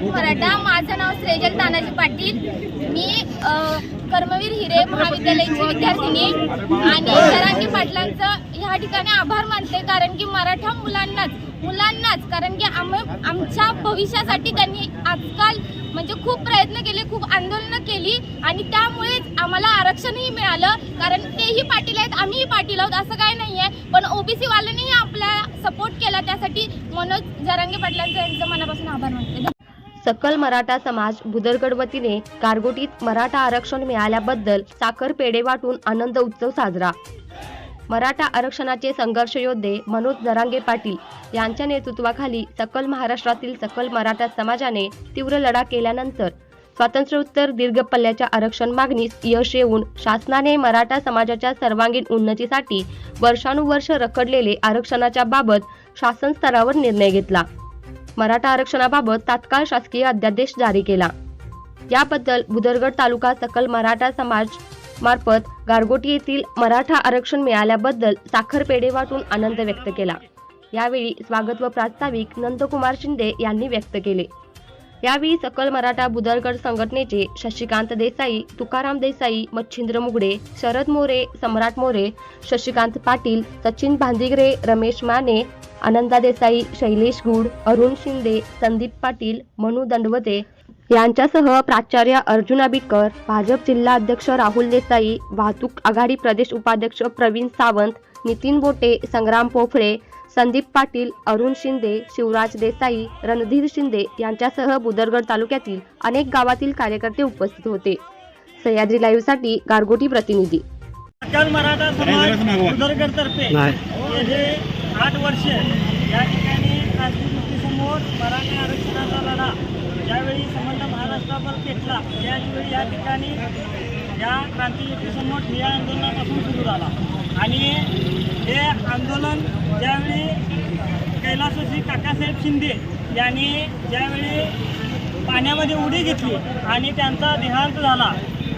विभाग मराठा. माझं नाव श्रेजल तानाजी पाटील. मी कर्मवीर हिरे महाविद्यालयाची विद्यार्थिनी आणि जरांगी पाटलांचं ह्या ठिकाणी आभार मानते कारण की मराठा मुलांनाच मुलांनाच कारण की आम आमच्या भविष्यासाठी त्यांनी आजकाल म्हणजे खूप प्रयत्न केले खूप आंदोलनं केली आणि त्यामुळेच आम्हाला आरक्षणही मिळालं. कारण तेही पाटील आहेत आम्हीही पाटील आहोत असं काही नाही आहे पण ओबीसीवाल्यांनीही आपला सपोर्ट केला. त्यासाठी मनोज जरांगे पाटलांचं यांचं मनापासून आभार मानते. सकल मराठा समाज भुदरगड वतीने गारगोटीत मराठा आरक्षण मिळाल्याबद्दल साखर पेढे वाटून आनंद उत्सव साजरा. मराठा आरक्षणाचे संघर्ष योद्धे मनोज जरांगे पाटील यांच्या नेतृत्वाखाली सकल महाराष्ट्रातील सकल मराठा समाजाने तीव्र लढा केल्यानंतर स्वातंत्र्योत्तर दीर्घ पल्ल्याच्या आरक्षण मागणीस यश येऊन शासनाने मराठा समाजाच्या सर्वांगीण उन्नतीसाठी वर्षानुवर्ष रखडलेले आरक्षणाच्या बाबत शासन स्तरावर निर्णय घेतला. मराठा आरक्षणाबाबत तात्काळ शासकीय अध्यादेश जारी केला. याबद्दल बुदरगड तालुका सकल मराठा समाज मार्फत गारगोटी येथील मराठा आरक्षण मिळाल्याबद्दल साखर पेढे वाटून आनंद व्यक्त केला. यावेळी स्वागत व प्रास्ताविक नंदकुमार शिंदे यांनी व्यक्त केले. यावेळी सकल मराठा बुदरगड संघटनेचे शशिकांत देसाई तुकाराम देसाई मच्छिंद्र मुगडे शरद मोरे सम्राट मोरे शशिकांत पाटील सचिन भांदिगरे रमेश माने आनंदा देसाई शैलेश गुड अरुण शिंदे संदीप पाटील मनु दंडवते यांच्यासह प्राचार्य अर्जुन आबिटकर भाजप जिल्हा अध्यक्ष राहुल देसाई वाहतूक आघाडी प्रदेश उपाध्यक्ष प्रवीण सावंत नितीन बोटे संग्राम पोफळे संदीप पाटील अरुण शिंदे शिवराज देसाई रणधीर शिंदे यांच्यासह बुदरगड तालुक्यातील अनेक गावातील कार्यकर्ते उपस्थित होते. सह्याद्री लाईव्हसाठी गारगोटी प्रतिनिधी. आठ वर्ष. या ठिकाणी खासगी युतीसमोर मराठा आरक्षणाचा लढा ज्यावेळी संबंध महाराष्ट्रावर पेटला त्याचवेळी या ठिकाणी या क्रांती युतीसमोर ठिय्या आंदोलनापासून सुरू झाला. आणि हे आंदोलन ज्यावेळी कैलासवासी काकासाहेब शिंदे यांनी ज्यावेळी पाण्यामध्ये उडी घेतली आणि त्यांचा देहांत झाला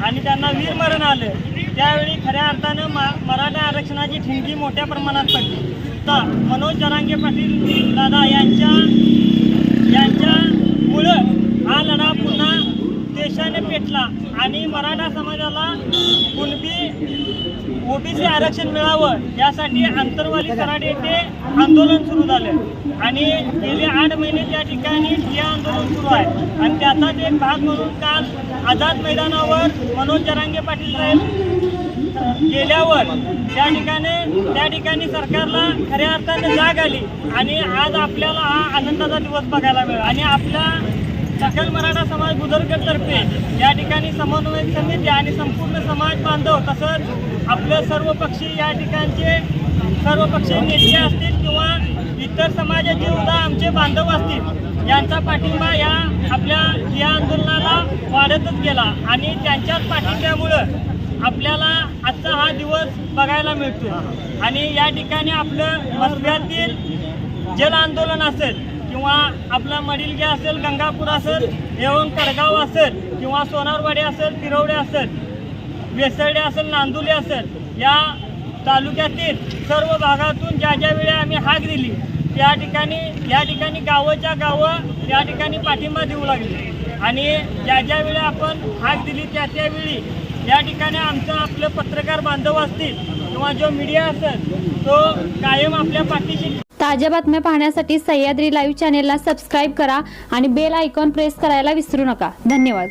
आणि त्यांना वीरमरण आलं त्यावेळी खऱ्या अर्थानं मा मराठा आरक्षणाची ठिणगी मोठ्या प्रमाणात पडली तर मनोज जरांगे पाटील दादा यांच्या यांच्यामुळं हा लढा पुन्हा देशाने पेटला आणि मराठा समाजाला कुणबी ओबीसी आरक्षण मिळावं यासाठी आंतरवाली कराड येथे आंदोलन सुरू झालं. आणि गेले आठ महिने त्या ठिकाणी हे आंदोलन आहे. आणि त्याचाच एक भाग म्हणून काल आझाद मैदानावर मनोज जरांगे पाटील साहेब गेल्यावर त्या ठिकाणी त्या ठिकाणी सरकारला खऱ्या अर्थाने जाग आली. आणि आज आपल्याला हा आनंदाचा दिवस बघायला मिळाला. आणि आपला सकल मराठा समाज बुदरगडतर्फे या ठिकाणी समन्वय समिती आणि संपूर्ण समाज बांधव तसंच आपलं सर्व पक्षी या ठिकाणचे सर्व पक्षीय नेते असतील किंवा इतर समाजाचे सुद्धा आमचे बांधव असतील यांचा पाठिंबा या आपल्या या आंदोलनाला वाढतच गेला. आणि त्यांच्याच पाठिंब्यामुळं आपल्याला आजचा हा दिवस बघायला मिळतो आणि या ठिकाणी आपलं मसब्यातील जल आंदोलन असेल किंवा आपला मडिलगे असेल गंगापूर असेल एवं कडगाव असेल किंवा सोनारवाडी असेल तिरवडे असेल वेसर्डे असेल नांदुले असेल या तालुक्यातील सर्व भागातून ज्या ज्या वेळी आम्ही हाक दिली त्या ठिकाणी या ठिकाणी गावाच्या गावं त्या ठिकाणी पाठिंबा देऊ लागले. आणि ज्या ज्या वेळी आपण हाक दिली त्या त्यावेळी या ठिकाणी आमचं आपलं पत्रकार बांधव असतील किंवा जो मीडिया असेल तो कायम आपल्या पाठीशी ताज्या बातम्या पाहण्यासाठी सह्याद्री लाईव्ह चॅनेलला सबस्क्राईब करा आणि बेल आयकॉन प्रेस करायला विसरू नका. धन्यवाद.